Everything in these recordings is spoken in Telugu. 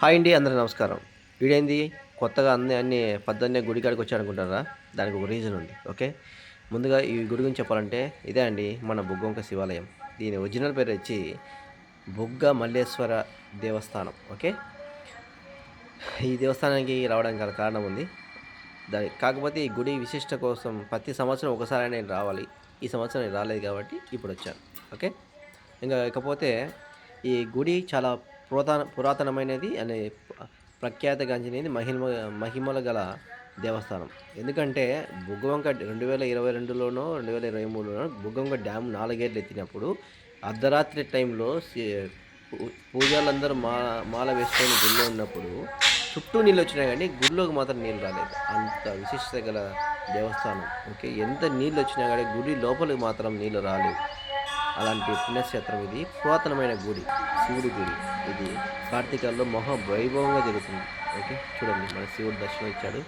హాయ్ అండి అందరూ నమస్కారం. వీడేంది? కొత్తగా అన్ని అన్ని పద్దన్నే గుడి కాడికి వచ్చి అనుకుంటారా? దానికి ఒక రీజన్ ఉంది ఓకే? ముందుగా ఈ గుడి గురించి చెప్పాలంటే ఇదే అండి మన బుగ్గొంక శివాలయం. దీని ఒరిజినల్ పేరు వచ్చి బుగ్గ మల్లేశ్వర దేవస్థానం ఓకే? ఈ దేవస్థానానికి రావడానికి గల కారణం ఉంది. దాని కాకపోతే ఈ గుడి విశిష్ట కోసం ప్రతి సంవత్సరం ఒకసారి నేను రావాలి. ఈ సంవత్సరం నేను రాలేదు కాబట్టి ఇప్పుడు వచ్చాను ఓకే? ఇంకా ఇకపోతే ఈ గుడి చాలా పురాతన పురాతనమైనది అనే ప్రఖ్యాతగాంచినది మహిమ మహిమల గల దేవస్థానం. ఎందుకంటే బుగ్గవంక రెండు వేల ఇరవై రెండులోనో రెండు వేల ఇరవై మూడులోనో బుగ్గవంక డ్యామ్ నాలుగేళ్ళు ఎత్తినప్పుడు అర్ధరాత్రి టైంలో పూజలందరూ పూ- మా మాల వేసుకొని గుళ్ళో ఉన్నప్పుడు చుట్టూ నీళ్ళు వచ్చినాయి కానీ గుడిలోకి మాత్రం నీళ్ళు రాలేదు. అంత విశిష్టత గల దేవస్థానం. ఓకే? ఎంత నీళ్ళు వచ్చినా కానీ గుడి లోపలికి మాత్రం నీళ్ళు రాలేదు. అలాంటి పుణ్యక్షేత్రం ఇది. పురాతనమైన గుడి. శివుడి గుడి. ఇది కార్తీకాల్లో మహా వైభవంగా జరుగుతుంది. ఓకే చూడండి మన శివుడు దర్శనం ఇచ్చాడు.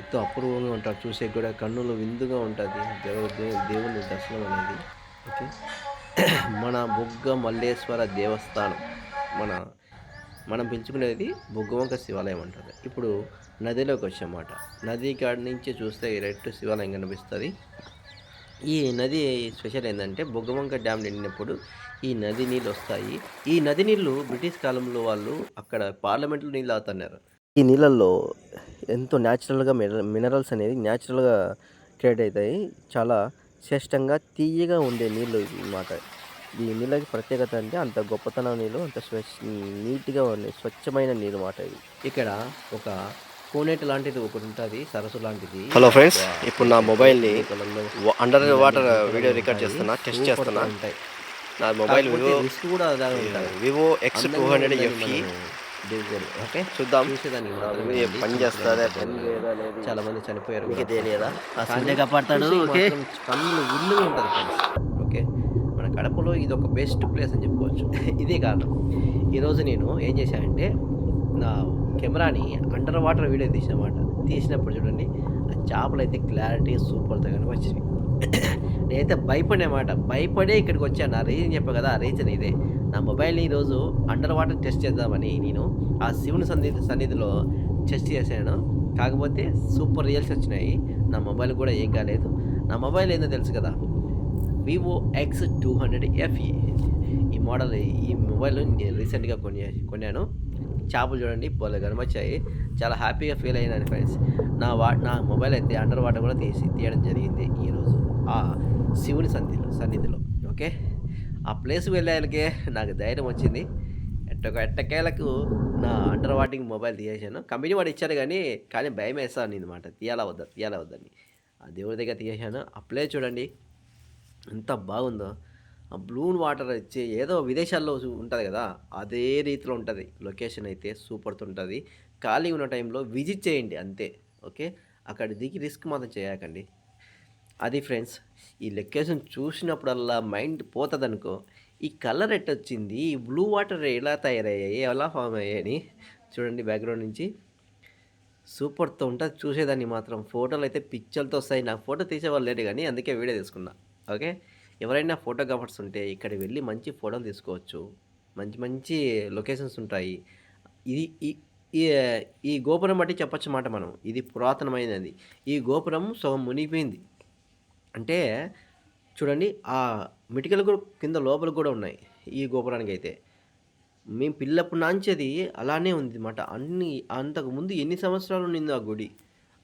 ఎంతో అపూర్వంగా ఉంటాడు చూసే కూడా కన్నులు విందుగా ఉంటుంది. దేవ దేవుని దర్శనం అనేది. ఓకే మన బుగ్గ మల్లేశ్వర దేవస్థానం. మన మనం పిలుచుకునేది బుగ్గవంక శివాలయం అంటారు. ఇప్పుడు నదిలోకి వచ్చామాట నది కాడి నుంచి చూస్తే రెట్టు శివాలయం కనిపిస్తుంది. ఈ నది స్పెషల్ ఏంటంటే బొగ్గవంక డ్యామ్ నిండినప్పుడు ఈ నది నీళ్ళు వస్తాయి. ఈ నది నీళ్ళు బ్రిటిష్ కాలంలో వాళ్ళు అక్కడ పార్లమెంట్లో నీళ్ళు తాగుతున్నారు. ఈ నీళ్ళల్లో ఎంతో న్యాచురల్గా మినరల్స్ అనేది న్యాచురల్గా క్రియేట్ అవుతాయి. చాలా శ్రేష్టంగా తీయగా ఉండే నీళ్ళు అన్నమాట ఈ నీళ్ళకి ప్రత్యేకత అంటే అంత గొప్పతనం నీళ్ళు అంత స్వచ్ఛ నీట్గా ఉన్నాయి స్వచ్ఛమైన నీరు మాట ఇక్కడ ఒక కోనేటి లాంటిది ఒకటి ఉంటుంది సరస్సు లాంటిది. హలో ఫ్రెండ్స్ ఇప్పుడు నా మొబైల్ని అండర్ వాటర్ వీడియో రికార్డ్ చేస్తున్నా టెస్ట్ చేస్తున్నా. ఉంటాయి. నా మొబైల్ వివో కూడా Vivo X two hundred F E okay? చూద్దాం. చూసేదాన్ని పని చేస్తుందా పని చాలా మంది చనిపోయారు మీకు తెలియదా? కాపాడతాడు ఓకే ఇల్లుగా ఉంటుంది. ఓకే? మన కడపలో ఇది ఒక బెస్ట్ ప్లేస్ అని చెప్పుకోవచ్చు. ఇదే కారణం. ఈరోజు నేను ఏం చేశానంటే నా కెమెరాని అండర్ వాటర్ వీడియో తీసినమాట. తీసినప్పుడు చూడండి ఆ చేపలు అయితే క్లారిటీ సూపర్తో కనిపించింది నేనైతే భయపడేమాట భయపడే ఇక్కడికి వచ్చాను నా రీజన్ చెప్పా కదా ఆ రీజన్ ఇదే. నా మొబైల్ని ఈరోజు అండర్ వాటర్ టెస్ట్ చేద్దామని నేను ఆ శివుని సన్నిధి సన్నిధిలో టెస్ట్ చేశాను. కాకపోతే సూపర్ రియల్స్ వచ్చినాయి. నా మొబైల్ కూడా ఏం కాలేదు. నా మొబైల్ ఏందో తెలుసు కదా Vivo X two hundred F E ఈ మోడల్ ఈ మొబైల్ నేను రీసెంట్గా కొని కొన్నాను. చేపలు చూడండి పోలే కనిపించాయి చాలా హ్యాపీగా ఫీల్ అయినాను ఫ్రెండ్స్. నా వా నా మొబైల్ అయితే అండర్ వాటర్ కూడా తీసి తీయడం జరిగింది ఈరోజు ఆ శివుని సన్నిధిలో సన్నిధిలో ఓకే? ఆ ప్లేస్ వెళ్ళేళ్ళకే నాకు ధైర్యం వచ్చింది. ఎట్టక ఎట్టకేలకు నా అండర్ వాటింగ్ మొబైల్ తీసేసాను కంపెనీ వాడు ఇచ్చారు కానీ కానీ భయం వేస్తాను అనమాట తీయాలా వద్దా తీయాలా వద్దని ఆ దేవుడి దగ్గర తీసేసాను ఆ ప్లేస్ చూడండి ఎంత బాగుందో. ఆ బ్లూన్ వాటర్ వచ్చి ఏదో విదేశాల్లో ఉంటుంది కదా అదే రీతిలో ఉంటుంది. లొకేషన్ అయితే సూపర్తో ఉంటుంది ఖాళీ ఉన్న టైంలో విజిట్ చేయండి అంతే ఓకే? అక్కడ దిగి రిస్క్ మాత్రం చేయకండి. అది ఫ్రెండ్స్ ఈ లొకేషన్ చూసినప్పుడల్లా మైండ్ పోతుంది అనుకో ఈ కలర్ ఎట్ వచ్చింది ఈ బ్లూ వాటర్ ఎలా తయారయ్యాయి ఎలా ఫామ్ అయ్యాయని చూడండి బ్యాక్గ్రౌండ్ నుంచి. సూపర్తో ఉంటుంది చూసేదాన్ని మాత్రం. ఫోటోలు అయితే పిక్చర్లతో వస్తాయి. నాకు ఫోటో తీసేవాళ్ళు లేరు కానీ అందుకే వీడియో తీసుకున్నా ఓకే? ఎవరైనా ఫోటోగ్రాఫర్స్ ఉంటే ఇక్కడ వెళ్ళి మంచి ఫోటోలు తీసుకోవచ్చు. మంచి మంచి లొకేషన్స్ ఉంటాయి. ఇది ఈ ఈ- ఈ గోపురం బట్టి చెప్పొచ్చు మాట మనం. ఇది పురాతనమైనది. ఈ గోపురం సగం మునిగిపోయింది. అంటే చూడండి ఆ మిటికలు కూడా కింద లోపల కూడా ఉన్నాయి ఈ గోపురానికి అయితే మేము పిల్లప్పుడు నాంచేది అలానే ఉంది అనమాట అన్ని అంతకు ముందు ఎన్ని సంవత్సరాలు ఉండిందో ఆ గుడి.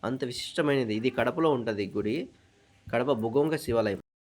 అంత విశిష్టమైనది. ఇది కడపలో ఉంటుంది ఈ గుడి. కడప బుగొంక శివాలయం.